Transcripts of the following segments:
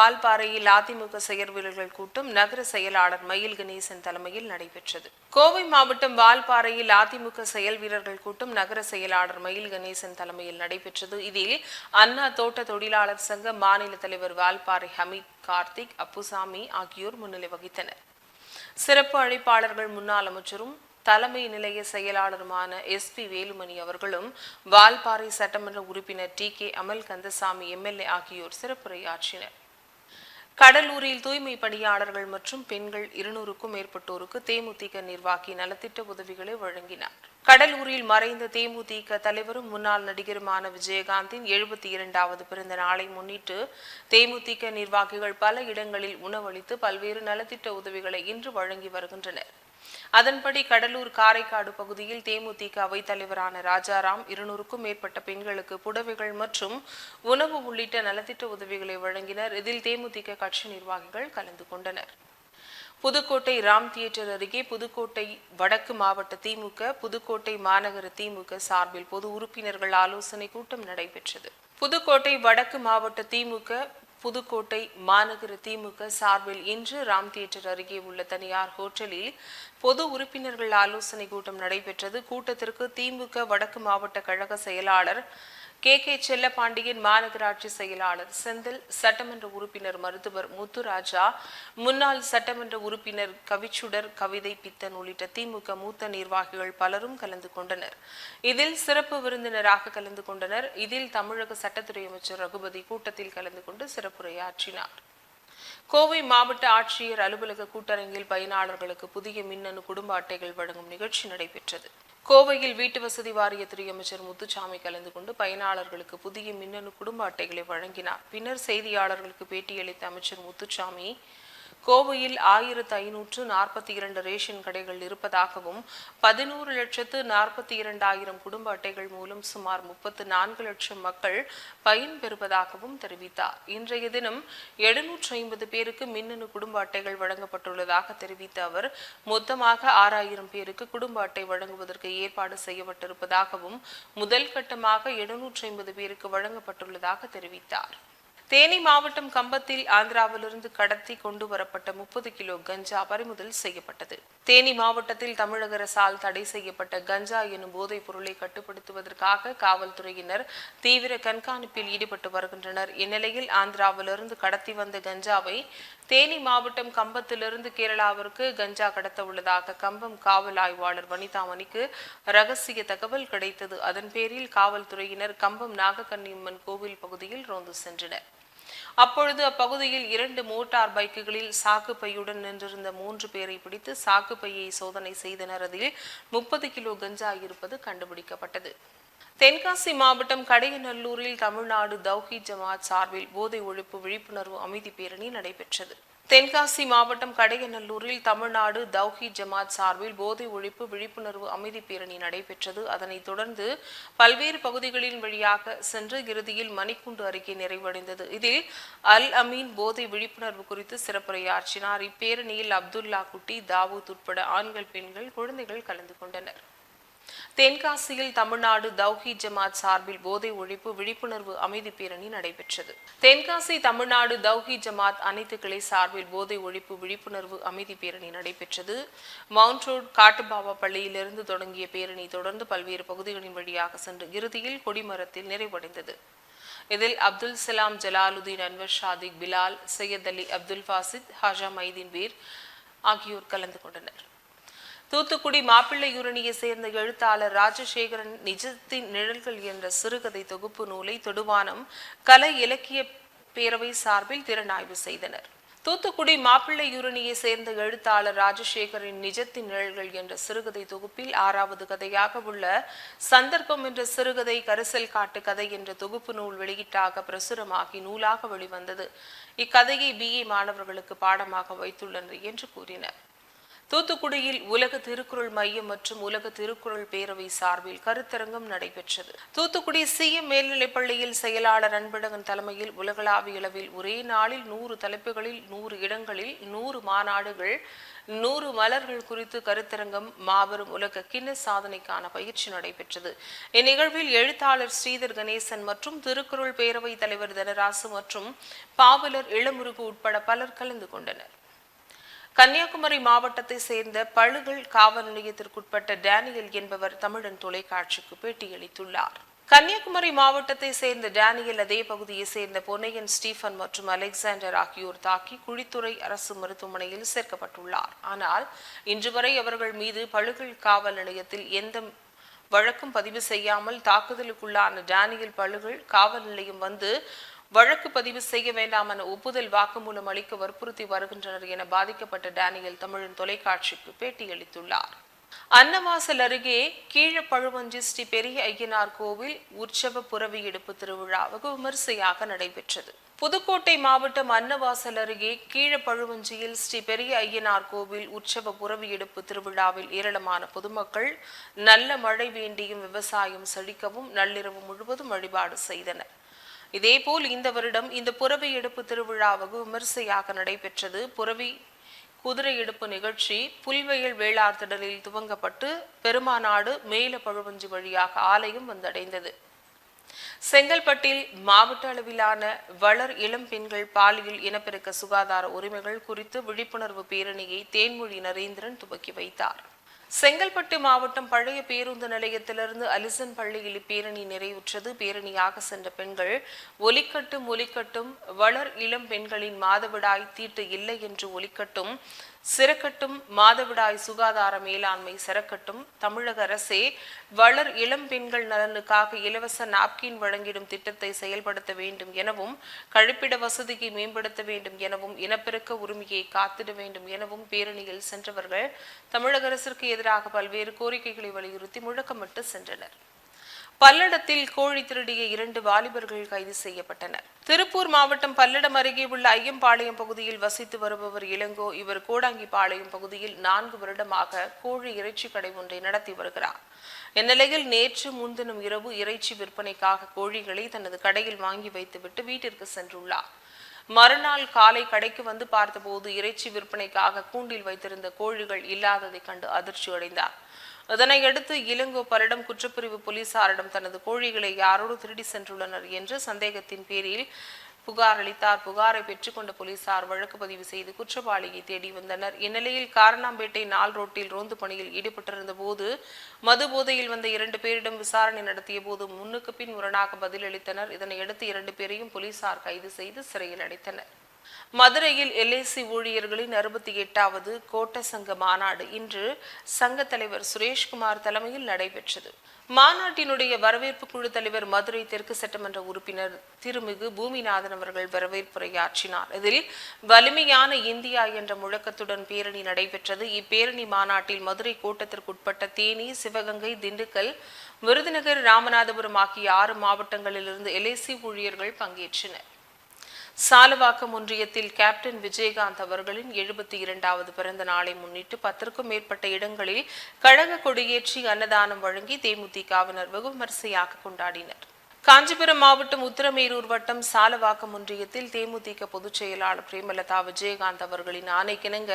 வால்பாறையில் அதிமுக செயற் வீரர்கள் கூட்டம் நகர செயலாளர் மயில் கணேசன் தலைமையில் நடைபெற்றது. கோவை மாவட்டம் வால்பாறையில் அதிமுக செயல் வீரர்கள் கூட்டம் நகர செயலாளர் மயில் கணேசன் தலைமையில் நடைபெற்றது. இதில் அண்ணா தோட்ட தொழிலாளர் சங்க மாநில தலைவர் வால்பாறை ஹமீத் கார்த்திக் அப்புசாமி ஆகியோர் முன்னிலை வகித்தனர். சிறப்பு அழைப்பாளர்கள் முன்னாள் அமைச்சரும் தலைமை நிலைய செயலாளருமான எஸ் பி வேலுமணி அவர்களும் வால்பாறை சட்டமன்ற உறுப்பினர் டி கே அமல் கந்தசாமி எம்எல்ஏ ஆகியோர் சிறப்புரையாற்றினர். கடலூரில் தூய்மை பணியாளர்கள் மற்றும் பெண்கள் இருநூறுக்கும் மேற்பட்டோருக்கு தேமுதிக நிர்வாகி நலத்திட்ட உதவிகளை வழங்கினார். கடலூரில் மறைந்த தேமுதிக தலைவரும் முன்னாள் நடிகருமான விஜயகாந்தின் எழுபத்தி இரண்டாவது பிறந்த நாளை முன்னிட்டு தேமுதிக நிர்வாகிகள் பல இடங்களில் உணவளித்து பல்வேறு நலத்திட்ட உதவிகளை இன்று வழங்கி வருகின்றனர். அதன்படி கடலூர் காரைக்காடு பகுதியில் தேமுதிக அவைத் தலைவரான ராஜாராம் இருநூறுக்கும் மேற்பட்ட பெண்களுக்கு புடவைகள் மற்றும் உணவு உள்ளிட்ட நலத்திட்ட உதவிகளை வழங்கினர். இதில் தேமுதிக கட்சி நிர்வாகிகள் கலந்து கொண்டனர். புதுக்கோட்டை ராம் தியேட்டர் அருகே புதுக்கோட்டை வடக்கு மாவட்ட திமுக புதுக்கோட்டை மாநகர திமுக சார்பில் பொது உறுப்பினர்கள் ஆலோசனை கூட்டம் நடைபெற்றது. புதுக்கோட்டை வடக்கு மாவட்ட திமுக புதுக்கோட்டை மாநகர திமுக சார்பில் இன்று ராம் தியேட்டர் அருகே உள்ள தனியார் ஹோட்டலில் பொது உறுப்பினர்கள் ஆலோசனை கூட்டம் நடைபெற்றது. கூட்டத்திற்கு திமுக வடக்கு மாவட்ட கழக செயலாளர் கே. கே. செல்லப்பாண்டியன் மாநகராட்சி செயலாளர் செந்தில் சட்டமன்ற உறுப்பினர் மருத்துவர் முத்துராஜா முன்னாள் சட்டமன்ற உறுப்பினர் கவிச்சுடர் கவிதை பித்தன் உள்ளிட்ட திமுக மூத்த நிர்வாகிகள் பலரும் கலந்து கொண்டனர். இதில் சிறப்பு விருந்தினராக கலந்து கொண்டனர். இதில் தமிழக சட்டத்துறை அமைச்சர் ரகுபதி கூட்டத்தில் கலந்து கொண்டு சிறப்புரையாற்றினார். கோவை மாவட்ட ஆட்சியர் அலுவலக கூட்டரங்கில் பயனாளர்களுக்கு புதிய மின்னணு குடும்ப அட்டைகள் வழங்கும் நிகழ்ச்சி நடைபெற்றது. கோவையில் வீட்டு வசதி வாரியத்துறை அமைச்சர் முத்துசாமி கலந்து கொண்டு பயனாளர்களுக்கு புதிய மின்னணு குடும்ப அட்டைகளை வழங்கினார். பின்னர் செய்தியாளர்களுக்கு பேட்டியளித்த அமைச்சர் முத்துசாமி கோவையில் ஆயிரத்து ஐநூற்று நாற்பத்தி இரண்டு ரேஷன் கடைகள் இருப்பதாகவும் பதினோரு லட்சத்து நாற்பத்தி இரண்டாயிரம் குடும்ப அட்டைகள் மூலம் சுமார் முப்பத்து நான்கு லட்சம் மக்கள் பயன்பெறுவதாகவும் தெரிவித்தார். இன்றைய தினம் எழுநூற்று ஐம்பது பேருக்கு மின்னணு குடும்ப அட்டைகள் வழங்கப்பட்டுள்ளதாக தெரிவித்த அவர் மொத்தமாக ஆறாயிரம் பேருக்கு குடும்ப அட்டை வழங்குவதற்கு ஏற்பாடு செய்யப்பட்டிருப்பதாகவும் முதல் கட்டமாக எழுநூற்று ஐம்பது பேருக்கு வழங்கப்பட்டுள்ளதாக தெரிவித்தார். தேனி மாவட்டம் கம்பத்தில் ஆந்திராவிலிருந்து கடத்தி கொண்டு வரப்பட்ட முப்பது கிலோ கஞ்சா பறிமுதல் செய்யப்பட்டது. தேனி மாவட்டத்தில் தமிழக அரசால் தடை செய்யப்பட்ட கஞ்சா எனும் போதைப் பொருளை கட்டுப்படுத்துவதற்காக காவல்துறையினர் தீவிர கண்காணிப்பில் ஈடுபட்டு வருகின்றனர். இந்நிலையில் ஆந்திராவிலிருந்து கடத்தி வந்த கஞ்சாவை தேனி மாவட்டம் கம்பத்திலிருந்து கேரளாவிற்கு கஞ்சா கடத்த உள்ளதாக கம்பம் காவல் ஆய்வாளர் வனிதாமணிக்கு ரகசிய தகவல் கிடைத்தது. அதன் பேரில் காவல்துறையினர் கம்பம் நாகக்கன்னியம்மன் கோவில் பகுதியில் ரோந்து சென்றனர். அப்பொழுது அப்பகுதியில் இரண்டு மோட்டார் பைக்குகளில் சாக்கு பையுடன் நின்றிருந்த மூன்று பேரை பிடித்து சாக்கு பையை சோதனை செய்தனர் அதில் முப்பது கிலோ கஞ்சா இருப்பது கண்டுபிடிக்கப்பட்டது. தென்காசி மாவட்டம் கடையநல்லூரில் தமிழ்நாடு தௌஹி ஜமாத் சார்பில் போதை ஒழிப்பு விழிப்புணர்வு அமைதி பேரணி நடைபெற்றது. தென்காசி மாவட்டம் கடையநல்லூரில் தமிழ்நாடு தௌஹி ஜமாத் சார்பில் போதை ஒழிப்பு விழிப்புணர்வு அமைதி பேரணி நடைபெற்றது. அதனைத் தொடர்ந்து பல்வேறு பகுதிகளின் வழியாக சென்று இறுதியில் மணிக்குண்டு அருகே நிறைவடைந்தது. இதில் அல் அமீன் போதை விழிப்புணர்வு குறித்து சிறப்புரையாற்றினார். இப்பேரணியில் அப்துல்லா குட்டி தாவூத் உட்பட ஆண்கள் பெண்கள் குழந்தைகள் கலந்து கொண்டனர். தென்காசியில் தமிழ்நாடு தௌஹி ஜமாத் சார்பில் போதை ஒழிப்பு விழிப்புணர்வு அமைதி பேரணி நடைபெற்றது. தென்காசி தமிழ்நாடு தௌஹி ஜமாத் அனைத்து கிளை சார்பில் போதை ஒழிப்பு விழிப்புணர்வு அமைதி பேரணி நடைபெற்றது. மவுண்ட் ரோட் காட்டுபாவா பள்ளியிலிருந்து தொடங்கிய பேரணி தொடர்ந்து பல்வேறு பகுதிகளின் வழியாக சென்று இறுதியில் கொடிமரத்தில் நிறைவடைந்தது. இதில் அப்துல் சலாம் ஜலாலுதீன் அன்வர் ஷாதிக் பிலால் சையத் அலி அப்துல் ஃபாசித் ஹாஜா மைதீன் வீர் ஆகியோர் கலந்து கொண்டனர். தூத்துக்குடி மாப்பிள்ளையூரணியை சேர்ந்த எழுத்தாளர் ராஜசேகரன் நிஜத்தின் நிழல்கள் என்ற சிறுகதை தொகுப்பு நூலை தொடுவானம் கலை இலக்கிய பேரவை சார்பில் திறனாய்வு செய்தனர். தூத்துக்குடி மாப்பிள்ளையூரணியை சேர்ந்த எழுத்தாளர் ராஜசேகரின் நிஜத்தின் நிழல்கள் என்ற சிறுகதை தொகுப்பில் ஆறாவது கதையாக உள்ள சந்தர்ப்பம் என்ற சிறுகதை கரிசல் காட்டு கதை என்ற தொகுப்பு நூல் வெளியீட்டாக பிரசுரமாகி நூலாக வெளிவந்தது. இக்கதையை பிஏ மாணவர்களுக்கு பாடமாக வைத்துள்ளனர் என்று கூறினர். தூத்துக்குடியில் உலக திருக்குறள் மையம் மற்றும் உலக திருக்குறள் பேரவை சார்பில் கருத்தரங்கம் நடைபெற்றது. தூத்துக்குடி சிஎம் மேல்நிலைப்பள்ளியில் செயலாளர் அன்பழகன் தலைமையில் உலகளாவிய அளவில் ஒரே நாளில் நூறு தலைப்புகளில் நூறு இடங்களில் நூறு மாநாடுகள் நூறு மலர்கள் குறித்து கருத்தரங்கம் மாபெரும் உலக கிண்ண சாதனைக்கான பயிற்சி நடைபெற்றது. இந்நிகழ்வில் எழுத்தாளர் ஸ்ரீதர் கணேசன் மற்றும் திருக்குறள் பேரவைத் தலைவர் தனராசு மற்றும் பாவலர் இளமுருகு உட்பட பலர் கலந்து கொண்டனர். கன்னியாகுமரி மாவட்டத்தை சேர்ந்த பழுகள் காவல் நிலையத்திற்குட்பட்ட டேனியல் என்பவர் தமிழன் தொலைக்காட்சிக்கு பேட்டியளித்துள்ளார். கன்னியாகுமரி மாவட்டத்தை சேர்ந்த டேனியல் அதே பகுதியை சேர்ந்த பொன்னையன் ஸ்டீஃபன் மற்றும் அலெக்சாண்டர் ஆகியோர் தாக்கி குழித்துறை அரசு மருத்துவமனையில் சேர்க்கப்பட்டுள்ளார். ஆனால் இன்று வரை அவர்கள் மீது பழுகள் காவல் நிலையத்தில் எந்த வழக்கும் பதிவு செய்யாமல் தாக்குதலுக்குள்ளான டேனியல் பழுகள் காவல் நிலையம் வந்து வழக்கு பதிவு செய்ய வேண்டாம் என ஒப்புதல் வாக்குமூலம் அளிக்க வற்புறுத்தி வருகின்றனர் என பாதிக்கப்பட்ட டேனியல் தமிழின் தொலைக்காட்சிக்கு பேட்டியளித்துள்ளார் அன்னவாசல் அருகே கீழப்பழுவஞ்சி ஸ்ரீ பெரிய ஐயனார் கோவில் உற்சவ புறவி எடுப்பு திருவிழா வெகு விமரிசையாக நடைபெற்றது. புதுக்கோட்டை மாவட்டம் அன்னவாசல் அருகே கீழப்பழுவஞ்சியில் ஸ்ரீ பெரிய ஐயனார் கோவில் உற்சவ புறவி எடுப்பு திருவிழாவில் ஏராளமான பொதுமக்கள் நல்ல மழை வேண்டியும் விவசாயம் செழிக்கவும் நள்ளிரவு முழுவதும் வழிபாடு செய்தனர். இதேபோல் இந்த வருடம் இந்த புறவி எடுப்பு திருவிழாவுக்கு விமரிசையாக நடைபெற்றது. புறவி குதிரை எடுப்பு நிகழ்ச்சி புல்வெயில் வேளார் திடலில் துவங்கப்பட்டு பெருமாநாடு மேல பழுவஞ்சி வழியாக ஆலயம் வந்தடைந்தது. செங்கல்பட்டில் மாவட்ட அளவிலான வளர் இளம் பெண்கள் பாலியல் இனப்பெருக்க சுகாதார உரிமைகள் குறித்து விழிப்புணர்வு பேரணியை தேன்மொழி நரேந்திரன் துவக்கி வைத்தார். செங்கல்பட்டு மாவட்டம் பழைய பேருந்து நிலையத்திலிருந்து அலிசன் பள்ளியில் இப்பேரணி நிறைவுற்றது. பேரணியாக சென்ற பெண்கள் ஒலிக்கட்டும் ஒலிக்கட்டும் வளர் இளம் பெண்களின் மாதவிடாய் தீட்டு இல்லை என்று ஒலிக்கட்டும் சிறக்கட்டும் மாதவிடாய் சுகாதார மேலாண்மை சிறக்கட்டும் தமிழக அரசே வளர் இளம் பெண்கள் நலனுக்காக இலவச நாப்கின் வழங்கிடும் திட்டத்தை செயல்படுத்த வேண்டும் எனவும் கழிப்பிட வசதியை மேம்படுத்த வேண்டும் எனவும் இனப்பெருக்க உரிமையை காத்திட வேண்டும் எனவும் பேரணியில் சென்றவர்கள் தமிழக அரசிற்கு எதிராக பல்வேறு கோரிக்கைகளை வலியுறுத்தி முழக்கமிட்டு சென்றனர். பல்லடத்தில் கோழி திருடிய இரண்டு வாலிபர்கள் கைது செய்யப்பட்டனர். திருப்பூர் மாவட்டம் பல்லடம் அருகே உள்ள ஐயம்பாளையம் பகுதியில் வசித்து வருபவர் இளங்கோ. இவர் கோடாங்கிபாளையம் பகுதியில் நான்கு வருடமாக கோழி இறைச்சி கடை ஒன்றை நடத்தி வருகிறார். இந்நிலையில் நேற்று முன்தினம் இரவு இறைச்சி விற்பனைக்காக கோழிகளை தனது கடையில் வாங்கி வைத்துவிட்டு வீட்டிற்கு சென்றுள்ளார். மறுநாள் காலை கடைக்கு வந்து பார்த்தபோது இறைச்சி விற்பனைக்காக கூண்டில் வைத்திருந்த கோழிகள் இல்லாததை கண்டு அதிர்ச்சி அடைந்தார் இதனையடுத்து இளங்கோ பரிடம் குற்றப்பிரிவு போலீசாரிடம் தனது கோழிகளை யாரோடு திருடி சென்றுள்ளனர் என்று சந்தேகத்தின் பேரில் புகார் அளித்தார். புகாரை பெற்றுக்கொண்ட போலீசார் வழக்கு பதிவு செய்து குற்றவாளியை தேடி வந்தனர். இந்நிலையில் காரணாம்பேட்டை நாள் ரோட்டில் ரோந்து பணியில் ஈடுபட்டிருந்த போது மது போதையில் வந்த இரண்டு பேரிடம் விசாரணை நடத்திய போது முன்னுக்கு பின் முரணாக பதிலளித்தனர். இதனையடுத்து இரண்டு பேரையும் போலீசார் கைது செய்து சிறையில் அடைத்தனர். மதுரையில் எல்ஐசி ஊழியர்களின் அறுபத்தி எட்டாவது கோட்ட சங்க மாநாடு இன்று சங்க தலைவர் சுரேஷ்குமார் தலைமையில் நடைபெற்றது. மாநாட்டினுடைய வரவேற்பு குழு தலைவர் மதுரை தெற்கு சட்டமன்ற உறுப்பினர் திருமிகு பூமிநாதன் அவர்கள் வரவேற்புரையாற்றினார். இதில் வலிமையான இந்தியா என்ற முழக்கத்துடன் பேரணி நடைபெற்றது. இப்பேரணி மாநாட்டில் மதுரை கோட்டத்திற்குட்பட்ட தேனி சிவகங்கை திண்டுக்கல் விருதுநகர் ராமநாதபுரம் ஆகிய ஆறு மாவட்டங்களிலிருந்து எல்ஐசி ஊழியர்கள் பங்கேற்றனர். சாலவாக்கம் ஒன்றியத்தில் கேப்டன் விஜயகாந்த் அவர்களின் எழுபத்தி இரண்டாவது பிறந்த நாளை முன்னிட்டு பத்திற்கும் மேற்பட்ட இடங்களில் கழக கொடியேற்றி அன்னதானம் வழங்கி தேமுதிகவினர் வெகு விமரிசையாக கொண்டாடினர். காஞ்சிபுரம் மாவட்டம் உத்தரமேரூர் வட்டம் சாலவாக்கம் ஒன்றியத்தில் தேமுதிக பொதுச் செயலாளர் பிரேமலதா விஜயகாந்த் அவர்களின் ஆணைக்கிணங்க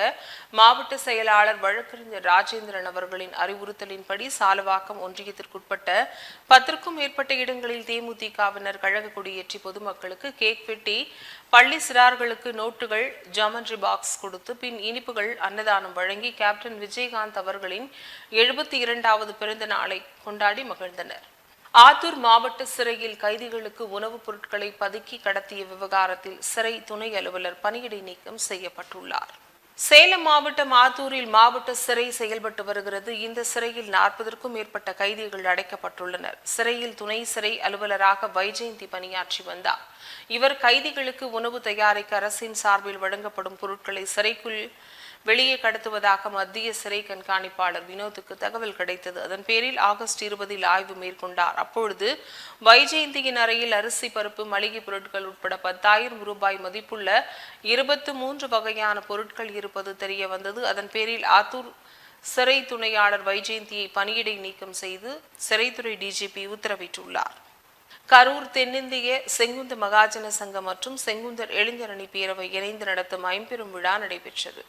மாவட்ட செயலாளர் வழக்கறிஞர் ராஜேந்திரன் அவர்களின் அறிவுறுத்தலின்படி சாலவாக்கம் ஒன்றியத்திற்குட்பட்ட பத்திற்கும் மேற்பட்ட இடங்களில் தேமுதிகவினர் கழக கொடியேற்றி பொதுமக்களுக்கு கேக் வெட்டி பள்ளி சிறார்களுக்கு நோட்டுகள் ஜாமண்ட்ரி பாக்ஸ் கொடுத்து பின் இனிப்புகள் அன்னதானம் வழங்கி கேப்டன் விஜயகாந்த் அவர்களின் எழுபத்தி இரண்டாவது பிறந்த நாளை கொண்டாடி மகிழ்ந்தனர். ஆத்தூர் மாவட்ட சிறையில் கைதிகளுக்கு உணவுப் பொருட்களை பதுக்கி கடத்திய விவகாரத்தில் சிறை துணை அலுவலர் பணியிடை நீக்கம் செய்யப்பட்டுள்ளார். சேலம் மாவட்டம் ஆத்தூரில் மாவட்ட சிறை செயல்பட்டு வருகிறது. இந்த சிறையில் நாற்பதற்கும் மேற்பட்ட கைதிகள் அடைக்கப்பட்டுள்ளனர். சிறையில் துணை சிறை அலுவலராக வைஜெயந்தி பணியாற்றி வந்தார். இவர் கைதிகளுக்கு உணவு தயாரிக்க அரசின் சார்பில் வழங்கப்படும் பொருட்களை சிறைக்குள் வெளியே கடத்துவதாக மத்திய சிறை கண்காணிப்பாளர் வினோத்துக்கு தகவல் கிடைத்தது. அதன் பேரில் ஆகஸ்ட் இருபதில் ஆய்வு மேற்கொண்டார். அப்பொழுது வைஜெயந்தியின் அறையில் அரிசி பருப்பு மளிகை பொருட்கள் உட்பட பத்தாயிரம் ரூபாய் மதிப்புள்ள இருபத்து மூன்று வகையான பொருட்கள் இருப்பது தெரிய வந்தது அதன் பேரில் ஆத்தூர் சிறை துணையாளர் வைஜெயந்தியை பணியிடை நீக்கம் செய்து சிறைத்துறை டிஜிபி உத்தரவிட்டுள்ளார். கரூர் தென்னிந்திய செங்குந்த மகாஜன சங்கம் மற்றும் செங்குந்தர் இளைஞரணி பேரவை இணைந்து நடத்தும் ஐம்பெரும் விழா நடைபெற்றது.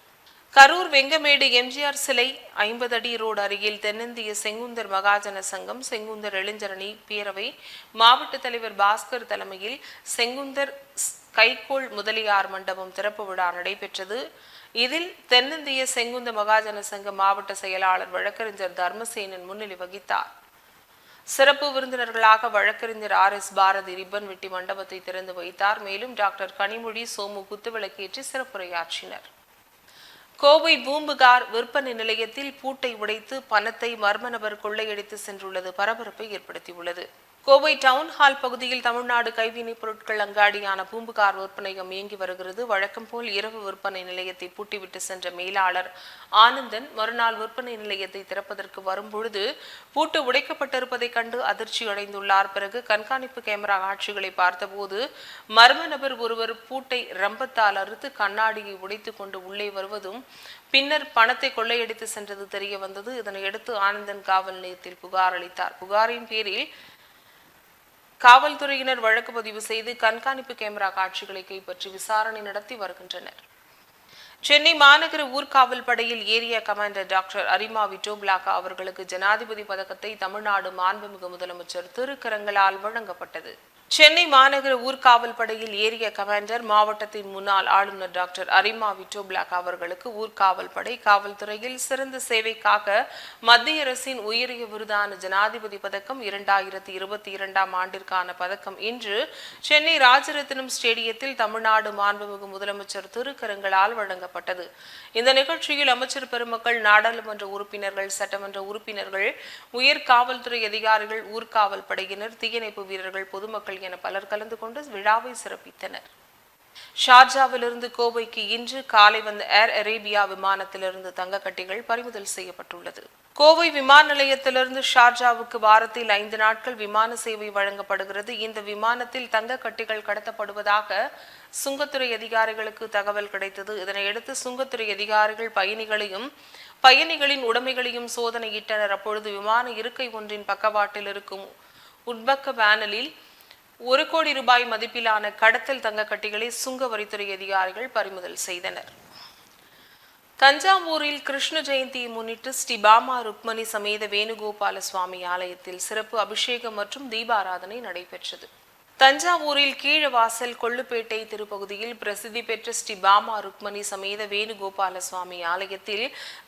கரூர் வெங்கமேடு எம்ஜிஆர் சிலை ஐம்பது அடி ரோடு அருகில் தென்னிந்திய செங்குந்தர் மகாஜன சங்கம் செங்குந்தர் இளைஞரணி பேரவை மாவட்ட தலைவர் பாஸ்கர் தலைமையில் செங்குந்தர் ஸ்- கைகோள் முதலியார் மண்டபம் திறப்பு விழா நடைபெற்றது. இதில் தென்னிந்திய செங்குந்த மகாஜன சங்க மாவட்ட செயலாளர் வழக்கறிஞர் தர்மசேனன் முன்னிலை வகித்தார். சிறப்பு விருந்தினர்களாக வழக்கறிஞர் ஆர் எஸ் பாரதி ரிப்பன் வெட்டி மண்டபத்தை திறந்து வைத்தார். மேலும் டாக்டர் கனிமொழி சோமு குத்துவிளக்கேற்றி சிறப்புரையாற்றினர். கோவை பூம்புகார் விற்பனை நிலையத்தில் பூட்டை உடைத்து பணத்தை மர்ம நபர் கொள்ளையடித்து சென்றுள்ளது. பரபரப்பை ஏற்படுத்தியுள்ளது. கோவை டவுன் ஹால் பகுதியில் தமிழ்நாடு கைவினைப் பொருட்கள் அங்காடியான பூம்புகார் விற்பனையம் இயங்கி வருகிறது. வழக்கம் போல் இரவு விற்பனை நிலையத்தை பூட்டிவிட்டு சென்ற மேலாளர் ஆனந்தன் மறுநாள் விற்பனை நிலையத்தை திறப்பதற்கு வரும்பொழுது பூட்டு உடைக்கப்பட்டிருப்பதைக் கண்டு அதிர்ச்சி அடைந்துள்ளார். பிறகு கண்காணிப்பு கேமரா காட்சிகளை பார்த்தபோது மர்ம நபர் ஒருவர் பூட்டை ரம்பத்தால் அறுத்து கண்ணாடியை உடைத்துக் கொண்டு உள்ளே வருவதும் பின்னர் பணத்தை கொள்ளையடித்து சென்றது தெரிய வந்தது. இதனையடுத்து ஆனந்தன் காவல் நிலையத்தில் புகார் அளித்தார். புகாரின் பேரில் காவல்துறையினர் வழக்கு பதிவு செய்து கண்காணிப்பு கேமரா காட்சிகளை கைப்பற்றி விசாரணை நடத்தி வருகின்றனர். சென்னை மாநகர ஊர்காவல் படையில் ஏரியா கமாண்டர் டாக்டர் அரிமா விட்டோபிளாக்கா அவர்களுக்கு ஜனாதிபதி பதக்கத்தை தமிழ்நாடு மாண்புமிகு முதலமைச்சர் திருக்கரங்களால் வழங்கப்பட்டது. சென்னை மாநகர ஊர்காவல் படையில் ஏரிய கமாண்டர் மாவட்டத்தின் முன்னாள் ஆளுநர் டாக்டர் அரிமா விட்டோபிளாக் அவர்களுக்கு ஊர்காவல் படை காவல்துறையில் சிறந்த சேவைக்காக மத்திய அரசின் உயரிய விருதான ஜனாதிபதி பதக்கம் இரண்டாயிரத்தி இருபத்தி இரண்டாம் ஆண்டிற்கான பதக்கம். இன்று சென்னை ராஜரத்னம் ஸ்டேடியத்தில் தமிழ்நாடு மாண்புமிகு முதலமைச்சர் திருக்கரங்களால் வழங்கப்பட்டது. இந்த நிகழ்ச்சியில் அமைச்சர் பெருமக்கள் நாடாளுமன்ற உறுப்பினர்கள் சட்டமன்ற உறுப்பினர்கள் உயர் காவல்துறை அதிகாரிகள் ஊர்காவல் படையினர் தீயணைப்பு வீரர்கள் பொதுமக்கள் என பலர் கலந்து கொண்டு விழாவை சிறப்பித்தனர். ஷார்ஜாவிலிருந்து கோவைக்கு இன்று காலை வந்த ஏர் அரேபியா விமானத்திலிருந்து தங்க கட்டிகள் பறிமுதல் செய்யப்பட்டுள்ளது. கோவை விமான நிலையத்திலிருந்து ஷார்ஜாவுக்கு வாரத்தில் ஐந்து நாட்கள் விமான சேவை வழங்கப்படுகிறது. இந்த விமானத்தில் தங்க கட்டிகள் கடத்தப்படுவதாக சுங்கத்துறை அதிகாரிகளுக்கு தகவல் கிடைத்தது. இதனையடுத்து சுங்கத்துறை அதிகாரிகள் பயணிகளையும் பயணிகளின் உடைமைகளையும் சோதனையிட்டனர். அப்பொழுது விமான இருக்கை ஒன்றின் பக்கவாட்டில் இருக்கும் உட்பக்க பேனலில் ஒரு கோடி ரூபாய் மதிப்பிலான கடத்தல் தங்கக்கட்டிகளை சுங்க வரித்துறை அதிகாரிகள் பறிமுதல் செய்தனர். தஞ்சாவூரில் கிருஷ்ண ஜெயந்தியை முன்னிட்டு ஸ்ரீ பாமா ருக்மணி சமேத வேணுகோபால சுவாமி ஆலயத்தில் சிறப்பு அபிஷேகம் மற்றும் தீபாராதனை நடைபெற்றது. தஞ்சாவூரில் கீழவாசல் கொள்ளுப்பேட்டை திருப்பகுதியில் பிரசித்தி பெற்ற ஸ்ரீ பாமா ருக்மணி சமேத வேணுகோபால சுவாமி ஆலயத்தில்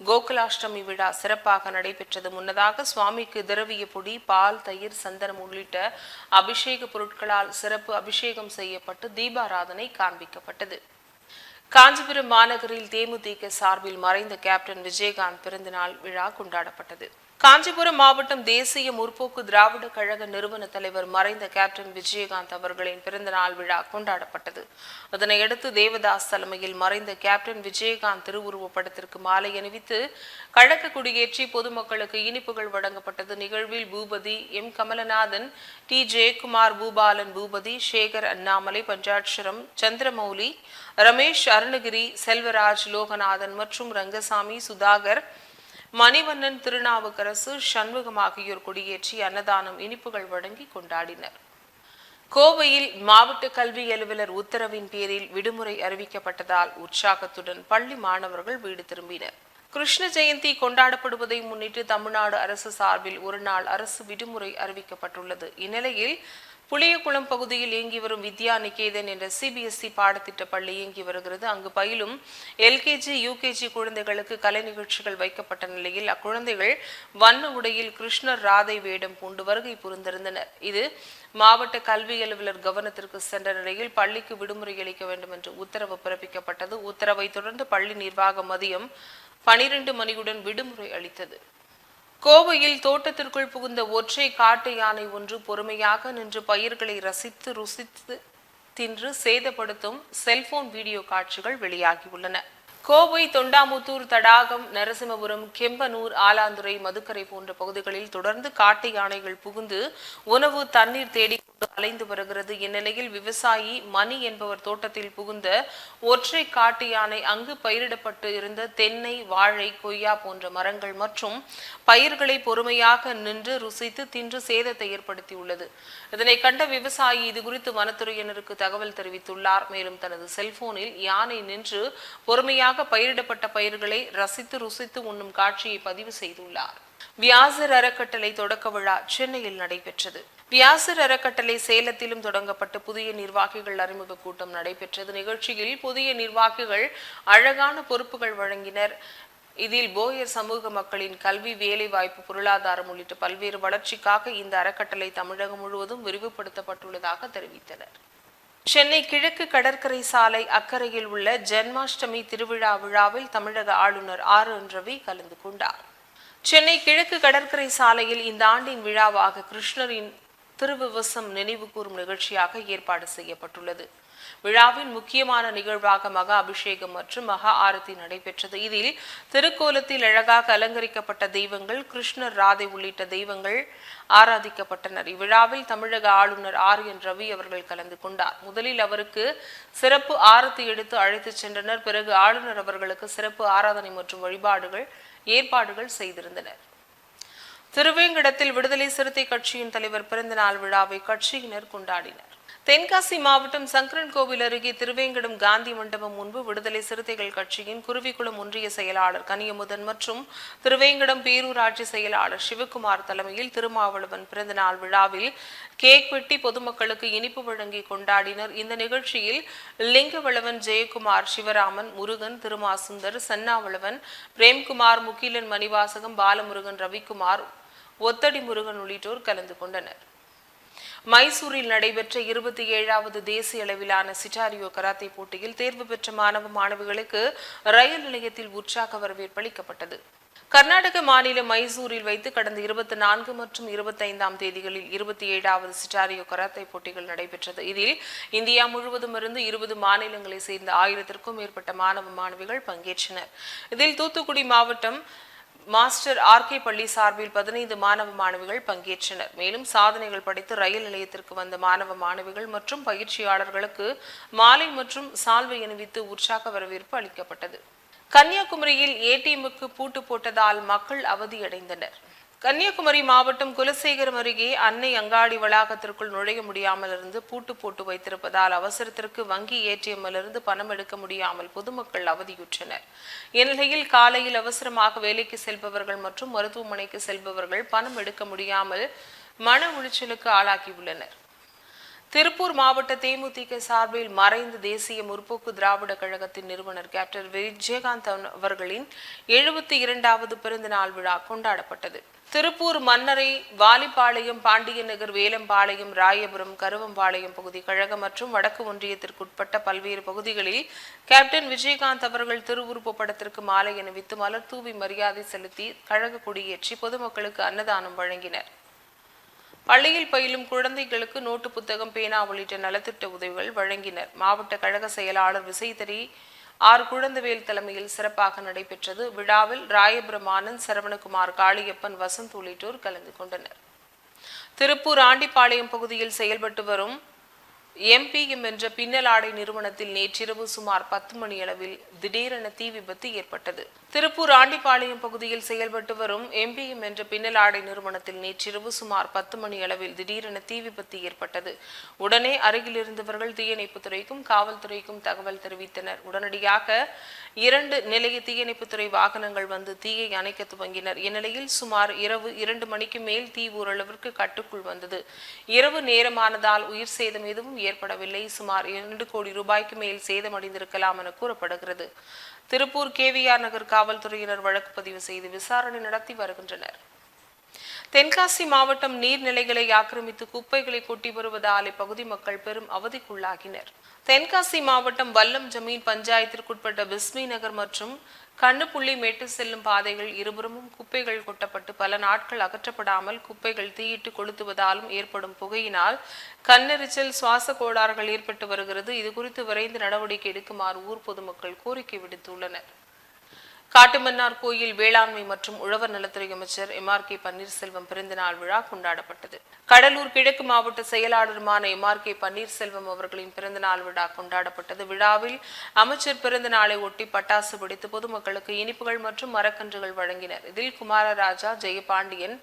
கோகுலாஷ்டமி விழா சிறப்பாக நடைபெற்றது. முன்னதாக சுவாமிக்கு திரவிய பொடி பால் தயிர் சந்தனம் உள்ளிட்ட அபிஷேக பொருட்களால் சிறப்பு அபிஷேகம் செய்யப்பட்டு தீபாராதனை காண்பிக்கப்பட்டது. காஞ்சிபுரம் மாநகரில் தேமுதிக சார்பில் மறைந்த கேப்டன் விஜயகாந்த் பிறந்தநாள் விழா கொண்டாடப்பட்டது. காஞ்சிபுரம் மாவட்டம் தேசிய முற்போக்கு திராவிட கழக நிறுவன தலைவர் மறைந்த கேப்டன் விஜயகாந்த் அவர்களின் பிறந்தநாள் விழா கொண்டாடப்பட்டது. அதனையடுத்து தேவதாஸ் தலைமையில் மறைந்த கேப்டன் விஜயகாந்த் திருவுருவப் படத்திற்கு மாலை அணிவித்து கழக குடியேற்றி பொதுமக்களுக்கு இனிப்புகள் வழங்கப்பட்டது. நிகழ்வில் பூபதி எம். கமலநாதன் டி. ஜெயக்குமார் பூபாலன் பூபதி சேகர் அண்ணாமலை பஞ்சாட்சரம் சந்திரமௌலி ரமேஷ் அருணகிரி செல்வராஜ் லோகநாதன் மற்றும் ரங்கசாமி சுதாகர் மணிவண்ணன் திருநாவுக்கரசு சண்முகம் ஆகியோர் கொடியேற்றி அன்னதானம் இனிப்புகள் வழங்கி கொண்டாடினர். கோவையில் மாவட்ட கல்வி அலுவலர் உத்தரவின் பேரில் விடுமுறை அறிவிக்கப்பட்டதால் உற்சாகத்துடன் பள்ளி மாணவர்கள் வீடு திரும்பினர். கிருஷ்ண ஜெயந்தி கொண்டாடப்படுவதை முன்னிட்டு தமிழ்நாடு அரசு சார்பில் ஒரு நாள் அரசு விடுமுறை அறிவிக்கப்பட்டுள்ளது. இந்நிலையில் புளியகுளம் பகுதியில் இயங்கி வரும் வித்யா நிகேதன் என்ற சிபிஎஸ்இ பாடத்திட்ட பள்ளி இயங்கி வருகிறது. அங்கு பயிலும் எல்கேஜி யூகேஜி குழந்தைகளுக்கு கலை நிகழ்ச்சிகள் வைக்கப்பட்ட நிலையில் அக்குழந்தைகள் வண்ண உடையில் கிருஷ்ணர் ராதை வேடம் பூண்டு வருகை புரிந்திருந்தனர். இது மாவட்ட கல்வி அலுவலர் கவனத்திற்கு சென்ற நிலையில் பள்ளிக்கு விடுமுறை அளிக்க வேண்டும் என்று உத்தரவு பிறப்பிக்கப்பட்டது. உத்தரவை தொடர்ந்து பள்ளி நிர்வாகம் மதியம் பனிரெண்டு மணியுடன் விடுமுறை அளித்தது. கோவையில் தோட்டத்திற்குள் புகுந்த ஒற்றை காட்டு யானை ஒன்று பொறுமையாக நின்று பயிர்களை ரசித்து ருசித்து தின்று சேதப்படுத்தும் செல்போன் வீடியோ காட்சிகள் வெளியாகியுள்ளன. கோவை தொண்டாமுத்தூர் தடாகம் நரசிம்மபுரம் கெம்பனூர் ஆலாந்துறை மதுக்கரை போன்ற பகுதிகளில் தொடர்ந்து காட்டு யானைகள் புகுந்து உணவு தண்ணீர் தேடி அலைந்து வருகிறது. இந்நிலையில் விவசாயி மணி என்பவர் தோட்டத்தில் புகுந்த ஒற்றை காட்டு யானை அங்கு பயிரிடப்பட்டு இருந்த தென்னை வாழை கொய்யா போன்ற மரங்கள் மற்றும் பயிர்களை பொறுமையாக நின்று ருசித்து தின்று சேதத்தை ஏற்படுத்தியுள்ளது. இதனை கண்ட விவசாயி இது குறித்து வனத்துறையினருக்கு தகவல் தெரிவித்துள்ளார். மேலும் தனது செல்போனில் யானை நின்று பொறுமையாக பயிரிடப்பட்ட பயிர்களை ரசித்து ருசித்து உண்ணும் காட்சியை பதிவு செய்துள்ளார். வியாசர் அறக்கட்டளை தொடக்க விழா சென்னையில் நடைபெற்றது. வியாசர் அறக்கட்டளை சேலத்திலும் தொடங்கப்பட்டு புதிய நிர்வாகிகள் அறிமுக கூட்டம் நடைபெற்றது. நிகழ்ச்சியில் புதிய நிர்வாகிகள் அழகான பொறுப்புகள் வழங்கினர். இதில் போயர் சமூக மக்களின் கல்வி வேலைவாய்ப்பு பொருளாதாரம் உள்ளிட்ட பல்வேறு வளர்ச்சிக்காக இந்த அறக்கட்டளை தமிழகம் முழுவதும் விரிவுபடுத்தப்பட்டுள்ளதாக தெரிவித்தனர். சென்னை கிழக்கு கடற்கரை சாலை அக்கறையில் உள்ள ஜென்மாஷ்டமி திருவிழா விழாவில் தமிழக ஆளுநர் ஆர். என். ரவி கலந்து கொண்டார். சென்னை கிழக்கு கடற்கரை சாலையில் இந்த ஆண்டின் விழாவாக கிருஷ்ணரின் திருவிவசம் நினைவு கூறும் நிகழ்ச்சியாக ஏற்பாடு செய்யப்பட்டுள்ளது. விழாவின் முக்கியமான நிகழ்வாக மகா அபிஷேகம் மற்றும் மகா ஆரத்தி நடைபெற்றது. இதில் திருக்கோலத்தில் அழகாக அலங்கரிக்கப்பட்ட தெய்வங்கள் கிருஷ்ணர் ராதை உள்ளிட்ட தெய்வங்கள் ஆராதிக்கப்பட்டனர். இவ்விழாவில் தமிழக ஆளுநர் ஆர் என் ரவி அவர்கள் கலந்து கொண்டார். முதலில் அவருக்கு சிறப்பு ஆரத்தி எடுத்து அழைத்துச் சென்றனர். பிறகு ஆளுநர் அவர்களுக்கு சிறப்பு ஆராதனை மற்றும் வழிபாடுகள் ஏற்பாடுகள் செய்திருந்தனர். திருவேங்கடத்தில் விடுதலை சிறுத்தை கட்சியின் தலைவர் பிறந்தநாள் விழாவை கட்சியினர் கொண்டாடினர். தென்காசி மாவட்டம் சங்கரன் கோவில் அருகே திருவேங்கடம் காந்தி மண்டபம் முன்பு விடுதலை சிறுத்தைகள் கட்சியின் குருவிக்குளம் ஒன்றிய செயலாளர் கனியமுதன் மற்றும் திருவேங்கடம் பேரூராட்சி செயலாளர் சிவகுமார் தலைமையில் திருமாவளவன் பிறந்தநாள் விழாவில் கேக் வெட்டி பொதுமக்களுக்கு இனிப்பு வழங்கி கொண்டாடினர். இந்த நிகழ்ச்சியில் லிங்கவளவன் ஜெயக்குமார் சிவராமன் முருகன் திருமாசுந்தர் சன்னாவளவன் பிரேம்குமார் முகிலன் மணிவாசகம் பாலமுருகன் ரவிக்குமார் ஒத்தடி முருகன் உள்ளிட்டோர் கலந்து கொண்டனர். மைசூரில் நடைபெற்ற இருபத்தி ஏழாவது தேசிய அளவிலான சிட்டாரியோ கராத்தே போட்டியில் தேர்வு பெற்ற மாணவ மாணவிகளுக்கு ரயில் நிலையத்தில் உற்சாக வரவேற்பு அளிக்கப்பட்டது. கர்நாடக மாநிலம் மைசூரில் வைத்து கடந்த இருபத்தி நான்கு மற்றும் இருபத்தி ஐந்தாம் தேதிகளில் இருபத்தி ஏழாவது சிட்டாரியோ கராத்தே போட்டிகள் நடைபெற்றது. இதில் இந்தியா முழுவதும் இருந்து இருபது மாநிலங்களை சேர்ந்த ஆயிரத்திற்கும் மேற்பட்ட மாணவ மாணவிகள் பங்கேற்றனர். இதில் தூத்துக்குடி மாவட்டம் மாஸ்டர் ஆர்கே பள்ளி சார்பில் பதினைந்து மாணவ மாணவிகள் பங்கேற்றனர். மேலும் சாதனைகள் படைத்து ரயில் நிலையத்திற்கு வந்த மாணவ மாணவிகள் மற்றும் பயிற்சியாளர்களுக்கு மாலை மற்றும் சால்வை அணிவித்து உற்சாக வரவேற்பு அளிக்கப்பட்டது. கன்னியாகுமரியில் ஏடிஎம்முக்கு பூட்டு போட்டதால் மக்கள் அவதியடைந்தனர். கன்னியாகுமரி மாவட்டம் குலசேகரம் அருகே அன்னை அங்காடி வளாகத்திற்குள் நுழைய முடியாமல் இருந்து பூட்டு போட்டு வைத்திருப்பதால் அவசரத்திற்கு வங்கி ஏடிஎம்மிலிருந்து பணம் எடுக்க முடியாமல் பொதுமக்கள் அவதியுற்றனர். இந்நிலையில் காலையில் அவசரமாக வேலைக்கு செல்பவர்கள் மற்றும் மருத்துவமனைக்கு செல்பவர்கள் பணம் எடுக்க முடியாமல் மன உளைச்சலுக்கு ஆளாகியுள்ளனர். திருப்பூர் மாவட்ட தேமுதிக சார்பில் மறைந்த தேசிய முற்போக்கு திராவிட கழகத்தின் நிறுவனர் கேப்டன் விஜயகாந்த் அவர்களின் எழுபத்தி இரண்டாவது பிறந்த நாள் விழா கொண்டாடப்பட்டது. திருப்பூர் மன்னரை வாலிப்பாளையம் பாண்டிய நகர் வேலம்பாளையம் ராயபுரம் கருவம்பாளையம் பகுதி கழகம் மற்றும் வடக்கு ஒன்றியத்திற்குட்பட்ட பல்வேறு பகுதிகளில் கேப்டன் விஜயகாந்த் அவர்கள் திருவுருப்பு படத்திற்கு மாலை அணிவித்து மலர் தூவி மரியாதை செலுத்தி கழக கொடியேற்றி பொதுமக்களுக்கு அன்னதானம் வழங்கினர். பள்ளியில் பயிலும் குழந்தைகளுக்கு நோட்டு புத்தகம் பேனா உள்ளிட்ட நலத்திட்ட உதவிகள் வழங்கினர். மாவட்ட கழக செயலாளர் விசைத்தறி ஆர் குழந்தைவேல் தலைமையில் சிறப்பாக நடைபெற்றது. விழாவில் ராயபுரம் ஆனந்த் சரவணகுமார் காளியப்பன் வசந்த் உள்ளிட்டோர் கலந்து கொண்டனர். திருப்பூர் ஆண்டிப்பாளையம் பகுதியில் செயல்பட்டு வரும் எம்பிஎம் என்ற பின்னலாடை நிறுவனத்தில் நேற்றிரவு சுமார் பத்து மணியளவில் திடீரென தீ விபத்து ஏற்பட்டது. திருப்பூர் ஆண்டிப்பாளையம் பகுதியில் செயல்பட்டு வரும் எம்பிஎம் என்ற பின்னலாடை நிறுவனத்தில் நேற்றிரவு சுமார் பத்து மணியளவில் திடீரென தீ விபத்து ஏற்பட்டது. உடனே அருகில் இருந்தவர்கள் தீயணைப்புத்துறைக்கும் காவல்துறைக்கும் தகவல் தெரிவித்தனர். உடனடியாக இரண்டு நிலைய தீயணைப்புத்துறை வாகனங்கள் வந்து தீயை அணைக்க துவங்கினர். இந்நிலையில் சுமார் இரவு இரண்டு மணிக்கு மேல் தீ ஓரளவிற்கு கட்டுக்குள் வந்தது. இரவு நேரமானதால் உயிர் சேதம் எதுவும் ஏற்படவில்லை. சுமார் இரண்டு கோடி ரூபாய்க்கு மேல் சேதமடைந்திருக்கலாம் என கூறப்படுகிறது. திருப்பூர் கேவிஆர் நகர் காவல்துறையினர் வழக்கு பதிவு செய்து விசாரணை நடத்தி வருகின்றனர். தென்காசி மாவட்டம் நீர்நிலைகளை ஆக்கிரமித்து குப்பைகளை கொட்டி வருவதால் இப்பகுதி மக்கள் பெரும் அவதிக்குள்ளாகினர். தென்காசி மாவட்டம் வல்லம் ஜமீன் பஞ்சாயத்திற்குட்பட்ட பிஸ்மி நகர் மற்றும் கண்ணுப்புள்ளி மேட்டு செல்லும் பாதைகள் இருபுறமும் குப்பைகள் கொட்டப்பட்டு பல நாட்கள் அகற்றப்படாமல் குப்பைகள் தீயிட்டு கொளுத்துவதாலும் ஏற்படும் புகையினால் கண்ணெரிச்சல் சுவாச கோளாறுகள் ஏற்பட்டு வருகிறது. இது குறித்து விரைந்து நடவடிக்கை எடுக்குமாறு ஊர் பொதுமக்கள் கோரிக்கை விடுத்துள்ளனர். காட்டுமன்னார் கோயில் வேளாண்மை மற்றும் உழவர் நலத்துறை அமைச்சர் எம் ஆர் கே பன்னீர்செல்வம் பிறந்தநாள் விழா கொண்டாடப்பட்டது. கடலூர் கிழக்கு மாவட்ட செயலாளருமான எம் ஆர் கே பன்னீர்செல்வம் அவர்களின் பிறந்தநாள் விழா கொண்டாடப்பட்டது. விழாவில் அமைச்சர் பிறந்த நாளை ஒட்டி பட்டாசு வெடித்து பொதுமக்களுக்கு இனிப்புகள் மற்றும் மரக்கன்றுகள் வழங்கினர். இதில் குமாரராஜா ஜெயபாண்டியன்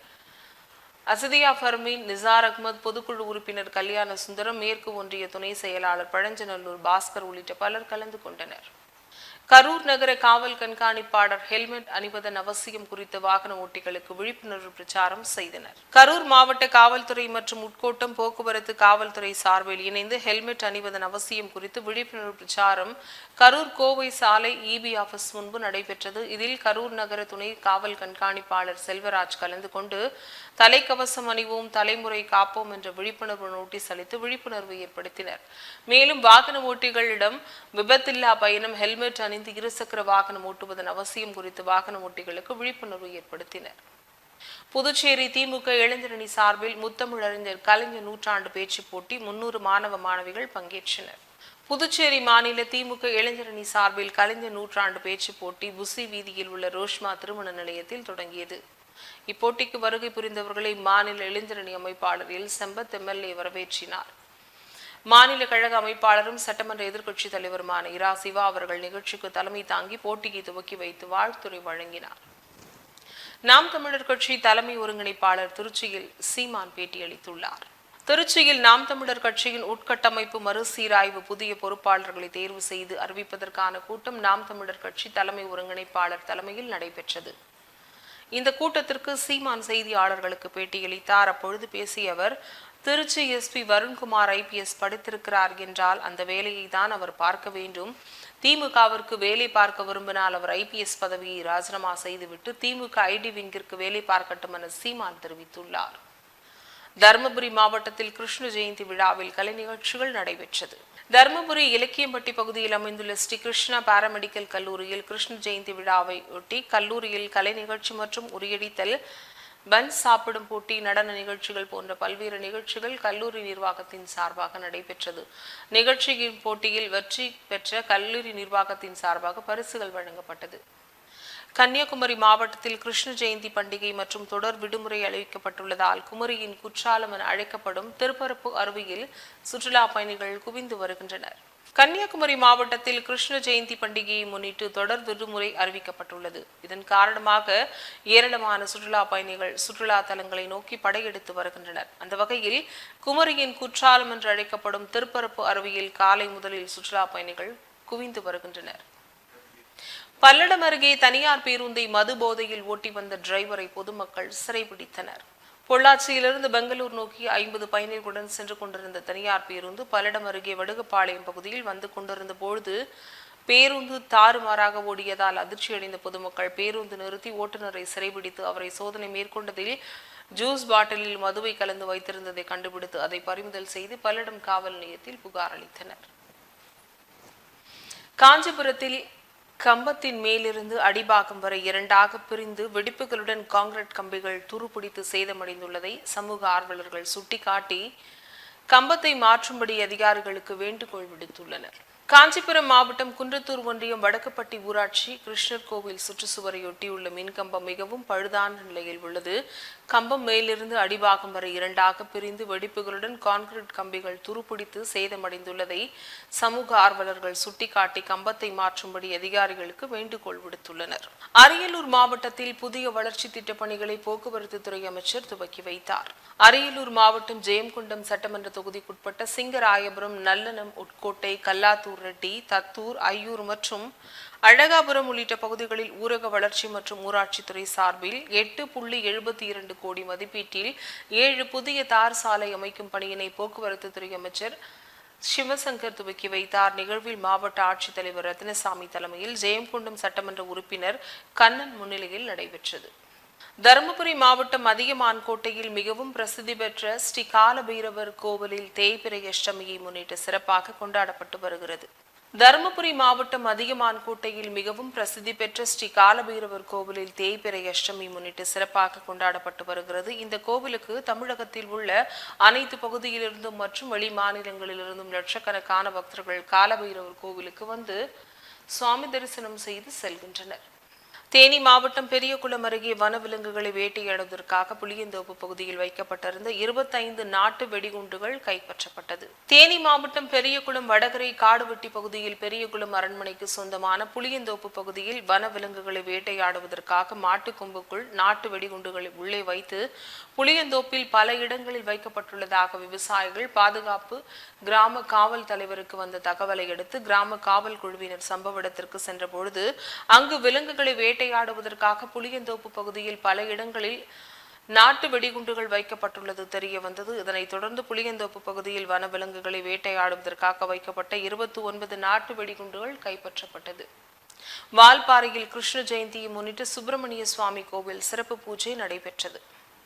அசதியா ஃபர்மீன் நிசார் அகமது பொதுக்குழு உறுப்பினர் கல்யாண சுந்தரம் மேற்கு ஒன்றிய துணை செயலாளர் பழஞ்சநல்லூர் பாஸ்கர் உள்ளிட்ட பலர் கலந்து கொண்டனர். கரூர் நகர காவல் கண்காணிப்பாளர் ஹெல்மெட் அணிவதன் அவசியம் குறித்து வாகன ஓட்டிகளுக்கு விழிப்புணர்வு பிரச்சாரம் செய்தனர். கரூர் மாவட்ட காவல்துறை மற்றும் உட்கோட்டம் போக்குவரத்து காவல்துறை சார்பில் இணைந்து ஹெல்மெட் அணிவதன் அவசியம் குறித்து விழிப்புணர்வு பிரச்சாரம் கரூர் கோவை சாலை இபி ஆபீஸ் முன்பு நடைபெற்றது. இதில் கரூர் நகர துணை காவல் கண்காணிப்பாளர் செல்வராஜ் கலந்து கொண்டு தலைக்கவசம் அணிவோம் தலைமுறை காப்போம் என்ற விழிப்புணர்வு நோட்டீஸ் அளித்து விழிப்புணர்வு ஏற்படுத்தினர். மேலும் வாகன ஓட்டிகளிடம் விபத்தில்லா பயணம் ஹெல்மெட் அணி அணிந்து இருசக்கர வாகனம் ஓட்டுவதன் அவசியம் குறித்து வாகன ஓட்டிகளுக்கு விழிப்புணர்வு ஏற்படுத்தினர். புதுச்சேரி திமுக இளைஞரணி சார்பில் முத்தமிழறிஞர் கலைஞர் நூற்றாண்டு பேச்சு போட்டி முன்னூறு மாணவ மாணவிகள் பங்கேற்றனர். புதுச்சேரி மாநில திமுக இளைஞரணி சார்பில் கலைஞர் நூற்றாண்டு பேச்சு போட்டி புசி வீதியில் உள்ள ரோஷ்மா திருமண நிலையத்தில் தொடங்கியது. இப்போட்டிக்கு வருகை புரிந்தவர்களை மாநில இளைஞரணி அமைப்பாளர் எல் செம்பத் எம்எல்ஏ வரவேற்றினார். மாநில கழக அமைப்பாளரும் சட்டமன்ற எதிர்க்கட்சித் தலைவருமான இரா சிவா அவர்கள் நிகழ்ச்சிக்கு தலைமை தாங்கி போட்டியை துவக்கி வைத்து வாழ்த்துறை வழங்கினார். நாம் தமிழர் கட்சி தலைமை ஒருங்கிணைப்பாளர் திருச்சியில் சீமான் பேட்டியளித்துள்ளார். திருச்சியில் நாம் தமிழர் கட்சியின் உட்கட்டமைப்பு மறுசீராய்வு புதிய பொறுப்பாளர்களை தேர்வு செய்து அறிவிப்பதற்கான கூட்டம் நாம் தமிழர் கட்சி தலைமை ஒருங்கிணைப்பாளர் தலைமையில் நடைபெற்றது. இந்த கூட்டத்திற்கு சீமான் செய்தியாளர்களுக்கு பேட்டியளித்தார். அப்பொழுது பேசிய அவர் திருச்சி எஸ்பி வருண்குமார் ஐபிஎஸ் படித்திருக்கிறார் என்றால் அந்த வேலையை தான் அவர் பார்க்க வேண்டும். திமுகவிற்கு வேலை பார்க்க விரும்பினால் அவர் ஐபிஎஸ் பதவியை ராஜினாமா செய்துவிட்டு திமுக ஐடி விங்கிற்கு வேலை பார்க்கட்டும் என சீமான் தெரிவித்துள்ளார். தருமபுரி மாவட்டத்தில் கிருஷ்ண ஜெயந்தி விழாவில் கலை நிகழ்ச்சிகள் நடைபெற்றது. தருமபுரி இலக்கியம்பட்டி பகுதியில் அமைந்துள்ள ஸ்ரீ கிருஷ்ணா பாராமெடிக்கல் கல்லூரியில் கிருஷ்ண ஜெயந்தி விழாவை ஒட்டி கல்லூரியில் கலை நிகழ்ச்சி மற்றும் உரியடித்தல் பன் சாப்பிடும் போட்டி நடன நிகழ்ச்சிகள் போன்ற பல்வேறு நிகழ்ச்சிகள் கல்லூரி நிர்வாகத்தின் சார்பாக நடைபெற்றது. நிகழ்ச்சியின் போட்டியில் வெற்றி பெற்ற கல்லூரி நிர்வாகத்தின் சார்பாக பரிசுகள் வழங்கப்பட்டது. கன்னியாகுமரி மாவட்டத்தில் கிருஷ்ண ஜெயந்தி பண்டிகை மற்றும் தொடர் விடுமுறை அளிக்கப்பட்டுள்ளதால் குமரியின் குற்றாலம் என அழைக்கப்படும் திருப்பரப்பு அருவியில் சுற்றுலா பயணிகள் குவிந்து வருகின்றனர். கன்னியாகுமரி மாவட்டத்தில் கிருஷ்ண ஜெயந்தி பண்டிகையை முன்னிட்டு தொடர் விடுமுறை அறிவிக்கப்பட்டுள்ளது. இதன் காரணமாக ஏராளமான சுற்றுலா பயணிகள் சுற்றுலா தலங்களை நோக்கி படையெடுத்து வருகின்றனர். அந்த வகையில் குமரியின் குற்றாலம் என்று அழைக்கப்படும் திருப்பரப்பு அருவியில் காலை முதலில் சுற்றுலா பயணிகள் குவிந்து வருகின்றனர். பல்லடம் அருகே தனியார் பேருந்தை மது போதையில் ஓட்டி வந்த டிரைவரை பொதுமக்கள் சிறைபிடித்தனர். பொள்ளாச்சியிலிருந்து பெங்களூர் நோக்கி ஐம்பது பயணிகளுடன் சென்று கொண்டிருந்த தனியார் பேருந்து பல்லடம் அருகே வடுகப்பாளையம் பகுதியில் வந்து கொண்டிருந்த பொழுது பேருந்து தாறுமாறாக ஓடியதால் அதிர்ச்சியடைந்த பொதுமக்கள் பேருந்து நிறுத்தி ஓட்டுநரை சிறைபிடித்து அவரை சோதனை மேற்கொண்டதில் ஜூஸ் பாட்டிலில் மதுவை கலந்து வைத்திருந்ததை கண்டுபிடித்து அதை பறிமுதல் செய்து பல்லடம் காவல் நிலையத்தில் புகார் அளித்தனர். காஞ்சிபுரத்தில் கம்பத்தின் மேலிருந்து அடிபாகம் வரை இரண்டாக பிரிந்து வெடிப்புகளுடன் காங்கிரீட் கம்பிகள் துருப்பிடித்து சேதமடைந்துள்ளதை சமூக ஆர்வலர்கள் சுட்டிக்காட்டி கம்பத்தை மாற்றும்படி அதிகாரிகளுக்கு வேண்டுகோள் விடுத்துள்ளனர். காஞ்சிபுரம் மாவட்டம் குன்றத்தூர் ஒன்றியம் வடக்குப்பட்டி ஊராட்சி கிருஷ்ணர் கோவில் சுற்றுச்சுவரையொட்டியுள்ள மின்கம்பம் மிகவும் பழுதான நிலையில் உள்ளது. கம்பம் மேலிருந்து அடிபாகம் வரை இரண்டாக பிரிந்து வெடிப்புகளுடன் கான்கிரீட் கம்பிகள் துருப்பிடித்து சேதமடைந்துள்ளதை சமூக ஆர்வலர்கள் சுட்டிக்காட்டி கம்பத்தை மாற்றும்படி அதிகாரிகளுக்கு வேண்டுகோள் விடுத்துள்ளனர். அரியலூர் மாவட்டத்தில் புதிய வளர்ச்சி திட்டப் பணிகளை போக்குவரத்து துறை அமைச்சர் துவக்கி வைத்தார். அரியலூர் மாவட்டம் ஜெயம்குண்டம் சட்டமன்ற தொகுதிக்குட்பட்ட சிங்கராயபுரம் நல்லனம் உட்கோட்டை கல்லாத்தூர் ரெட்டி தத்தூர் ஐயூர் மற்றும் அழகாபுரம் உள்ளிட்ட பகுதிகளில் ஊரக வளர்ச்சி மற்றும் ஊராட்சித்துறை சார்பில் எட்டு புள்ளி எழுபத்தி இரண்டு கோடி மதிப்பீட்டில் ஏழு புதிய தார் சாலை அமைக்கும் பணியினை போக்குவரத்து துறை அமைச்சர் சிவசங்கர் துவக்கி வைத்தார். நிகழ்வில் மாவட்ட ஆட்சித்தலைவர் ரத்னசாமி தலைமையில் ஜெயம்குண்டம் சட்டமன்ற உறுப்பினர் கண்ணன் முன்னிலையில் நடைபெற்றது. தருமபுரி மாவட்டம் அதிகமான்கோட்டையில் மிகவும் பிரசித்தி பெற்ற ஸ்ரீ காலபைரவர் கோவிலில் தேய்பிரை அஷ்டமியை முன்னிட்டு சிறப்பாக கொண்டாடப்பட்டு வருகிறது. தருமபுரி மாவட்டம் அதியமான்கோட்டையில் மிகவும் பிரசித்தி பெற்ற ஸ்ரீ காலபைரவர் கோவிலில் தேய்பிறை அஷ்டமி முன்னிட்டு சிறப்பாக கொண்டாடப்பட்டு வருகிறது. இந்த கோவிலுக்கு தமிழகத்தில் உள்ள அனைத்து பகுதியிலிருந்தும் மற்றும் வெளி மாநிலங்களிலிருந்தும் லட்சக்கணக்கான பக்தர்கள் காலபைரவர் கோவிலுக்கு வந்து சுவாமி தரிசனம் செய்து செல்கின்றனர். தேனி மாவட்டம் பெரியகுளம் அருகே வனவிலங்குகளை வேட்டையாடுவதற்காக புளியந்தோப்பு பகுதியில் வைக்கப்பட்டிருந்த இருபத்தைந்து நாட்டு வெடிகுண்டுகள் கைப்பற்றப்பட்டது. தேனி மாவட்டம் பெரியகுளம் வடகரை காடுவெட்டி பகுதியில் பெரியகுளம் அரண்மனைக்கு சொந்தமான புளியந்தோப்பு பகுதியில் வனவிலங்குகளை வேட்டையாடுவதற்காக மாட்டுக்கொம்புக்குள் நாட்டு வெடிகுண்டுகளை உள்ளே வைத்து புளியந்தோப்பில் பல இடங்களில் வைக்கப்பட்டுள்ளதாக விவசாயிகள் பாதுகாப்பு கிராம காவல் தலைவருக்கு வந்த தகவலை அடுத்து கிராம காவல் குழுவினர் சம்பவ இடத்திற்கு சென்றபொழுது அங்கு விலங்குகளை வேட்டையாடுவதற்காக புளியந்தோப்பு பகுதியில் பல இடங்களில் நாட்டு வெடிகுண்டுகள் வைக்கப்பட்டுள்ளது தெரிய வந்தது. இதனைத் தொடர்ந்து புளியந்தோப்பு பகுதியில் வனவிலங்குகளை வேட்டையாடுவதற்காக வைக்கப்பட்ட இருபத்தி ஒன்பது நாட்டு வெடிகுண்டுகள் கைப்பற்றப்பட்டது. வால்பாறையில் கிருஷ்ண ஜெயந்தியை முன்னிட்டு சுப்பிரமணிய சுவாமி கோவில் சிறப்பு பூஜை நடைபெற்றது.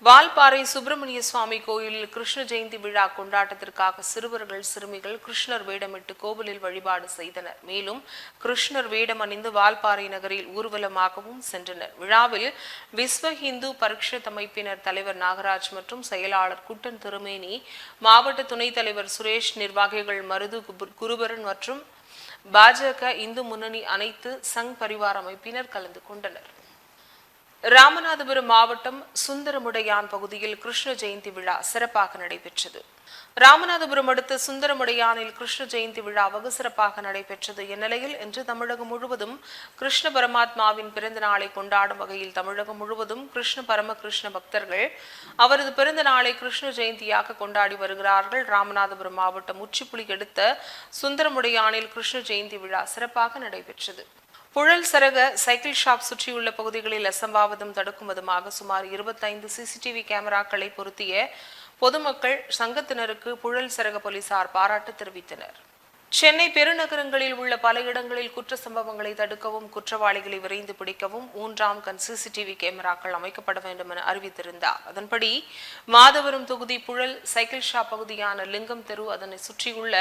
வால்பாறை சுப்பிரமணிய சுவாமி கோயிலில் கிருஷ்ண ஜெயந்தி விழா கொண்டாட்டத்திற்காக சிறுவர்கள் சிறுமிகள் கிருஷ்ணர் வேடமிட்டு கோவிலில் வழிபாடு செய்தனர். மேலும் கிருஷ்ணர் வேடம் அணிந்து வால்பாறை நகரில் ஊர்வலமாகவும் சென்றனர். விழாவில் விஸ்வ இந்து பரிஷத் அமைப்பினர் தலைவர் நாகராஜ் மற்றும் செயலாளர் குட்டன் திருமேனி மாவட்ட துணைத் தலைவர் சுரேஷ் நிர்வாகிகள் மருது குபு- குருபரன் மற்றும் பாஜக இந்து முன்னணி அனைத்து சங் பரிவார் அமைப்பினர் கலந்து கொண்டனர். ராமநாதபுரம் மாவட்டம் சுந்தரமுடையான் பகுதியில் கிருஷ்ண ஜெயந்தி விழா சிறப்பாக நடைபெற்றது. ராமநாதபுரம் அடுத்த சுந்தரமுடையானில் கிருஷ்ண ஜெயந்தி விழா வகு சிறப்பாக நடைபெற்றது இந்நிலையில் இன்று தமிழகம் முழுவதும் கிருஷ்ண பரமாத்மாவின் பிறந்த நாளை கொண்டாடும் வகையில் தமிழகம் முழுவதும் கிருஷ்ண பரமகிருஷ்ண பக்தர்கள் அவரது பிறந்த நாளை கிருஷ்ண ஜெயந்தியாக கொண்டாடி வருகிறார்கள். ராமநாதபுரம் மாவட்டம் உச்சிப்புலி அடுத்த சுந்தரமுடையானில் கிருஷ்ண ஜெயந்தி விழா சிறப்பாக நடைபெற்றது. புழல் சரக சைக்கிள் ஷாப் சுற்றியுள்ள பகுதிகளில் அசம்பாவிதம் தடுக்கும் விதமாக சுமார் இருபத்தைந்து சிசிடிவி கேமராக்களை பொருத்திய பொதுமக்கள் சங்கத்தினருக்கு புழல் சரக போலீசார் பாராட்டு தெரிவித்தனர். சென்னை பெருநகரங்களில் உள்ள பல இடங்களில் குற்ற சம்பவங்களை தடுக்கவும் குற்றவாளிகளை விரைந்து பிடிக்கவும் மூன்றாம் கண் சிசிடிவி கேமராக்கள் அமைக்கப்பட வேண்டும் என அறிவித்திருந்தார். அதன்படி மாதவரம் தொகுதி புழல் சைக்கிள் ஷாப் பகுதியான லிங்கம் தெரு அதனை சுற்றியுள்ள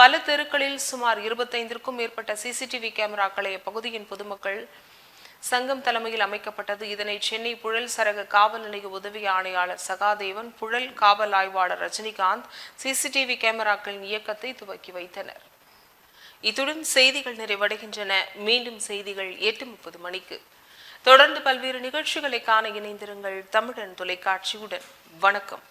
பல தெருக்களில் சுமார் இருபத்தைந்திற்கும் மேற்பட்ட சிசிடிவி கேமராக்களை அப்பகுதியின் பொதுமக்கள் சங்கம் தலைமையில் அமைக்கப்பட்டது. இதனை சென்னை புழல் சரக காவல் நிலைய உதவி ஆணையாளர் சகாதேவன் புழல் காவல் ஆய்வாளர் ரஜினிகாந்த் சிசிடிவி கேமராக்களின் இயக்கத்தை துவக்கி வைத்தனர். இத்துடன் செய்திகள் நிறைவடைகின்றன. மீண்டும் செய்திகள் எட்டு முப்பது மணிக்கு. தொடர்ந்து பல்வேறு நிகழ்ச்சிகளை காண இணைந்திருங்கள் தமிழன் தொலைக்காட்சியுடன். வணக்கம்.